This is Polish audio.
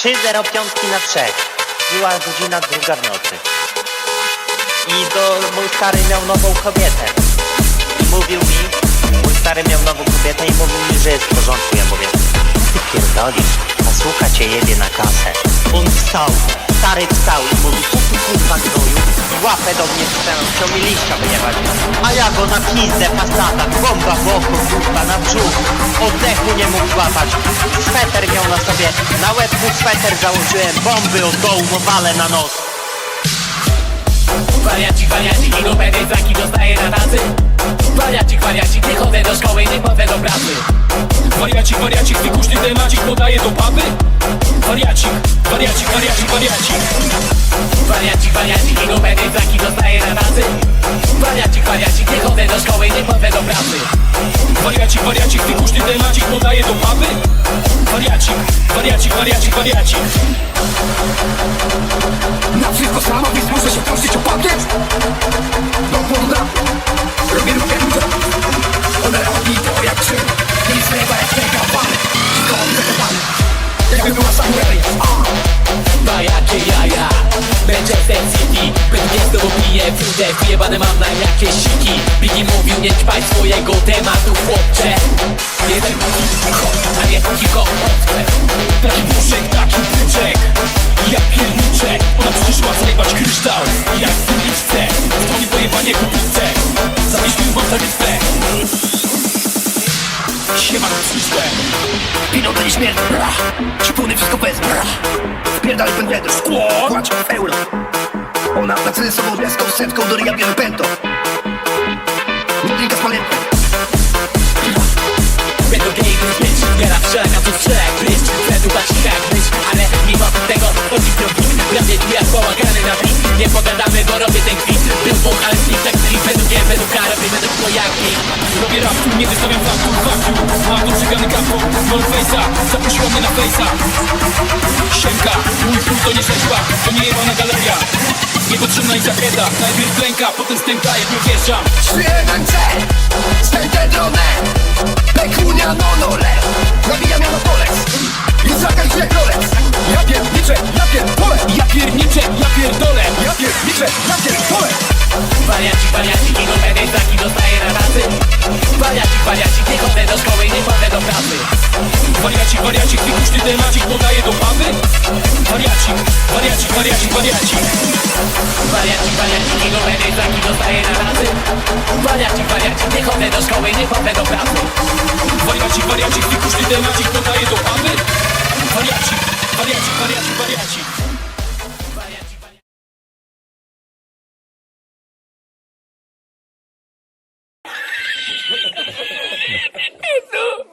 3.05 na 3. Była godzina druga w nocy. I do, mój stary miał nową kobietę. I mówił mi, mój stary miał nową kobietę i mówił mi, że jest w porządku. Ja mówię, ty pierdolisz, a słucha cię na kasę. On wstał, stary wstał i mówi, co ty kurwa gnoju? Łapę do mnie wstępną, chciał mi liścia wyjebać. A ja go na pizdę, pasata, bomba kurwa, na brzuch. Oddechu nie mógł złapać. Sweter miał na sobie, na łeb mu sweter założyłem, bomby od dołu, no wale na nos. Wariacik, wariacik, i numery znaki dostaję na tacy. Wariacik, wariacik, nie chodzę do szkoły, nie chodzę do pracy. Wariacik, wariacik, wykuszny temacik podaje do pawy Wariacik, wariacik, wariacik, wariacik. Wariacik, wariacik, i numery znaki dostaję na tacy Wariacik, wariacik, nie chodzę do szkoły, nie chodzę do pracy. Wariacik, wariacik, wykuszny temacik podaje do pawy. Wariacik, wariacik, wariacik, wariacik Na wszystko sama, więc muszę się troszczyć o pakiet Do płoda Robię ludzie One robi to jak czym Nie zlewa jak mega pan Skąd zakopany Jakby była samurajem Ma jakie jaja Manchester City. Pewnie z tobą piję wódę Wyjebane mam na jakieś siki Biggie mówił nie ćpaj swojego tematu chłopcze. Jeden hip-hop, a nie hip-hop. Taki puszek, taki byczek. Ja pierniczę, ona przyszła zajebać kryształ. Jak w uliczce, dzwoni pojebanie kupice. Zawieźli ją w taryfę Siema na przyszłe Pieniądze nie śmierć bra Szpuny wszystko bez bra Wpierdalaj ten wiatr Szkło Płacz w euro Ona pracuje z sobą deską setką Do ryja bierze pęto Nudnika z palentem Będą gej, być Biera wszelaka tu wszelak Będą bać jak być Ale mimo tego chodzi pro bit Prawie tu jak połagany na bit Nie pogadamy, bo robię ten kwit Był buch, ale slip tak slip Będą nie, będą karowy, będą kojaki Robię rap, nie wystawiam faktur, faktur Face'a Zaprosiła mnie na face'a Siemka, mój chuj to nie rzeźba To nie jebana galeria. Niepotrzebna i zakreta Najpierw klęka, potem stęka, jak wjeżdżam 3-1-C Stęte dronę Pekunia nonole Nabija miano polec. I zakręć jak rolec. Ja pierniczę, ja pierdolę Ja pierniczę, ja pierdolę. Ja pierniczę, ja pierdolę wariaci, wariaci, nie gole dzieciaki dostaję na razy. Wariaci, wariaci, nie chodzę do szkoły, nie chodzę do pracy. Wariaci, wariaci, fikuszny temacik dodaje do pamy Wariaci, wariaci, wariaci, wariaci. Jezu!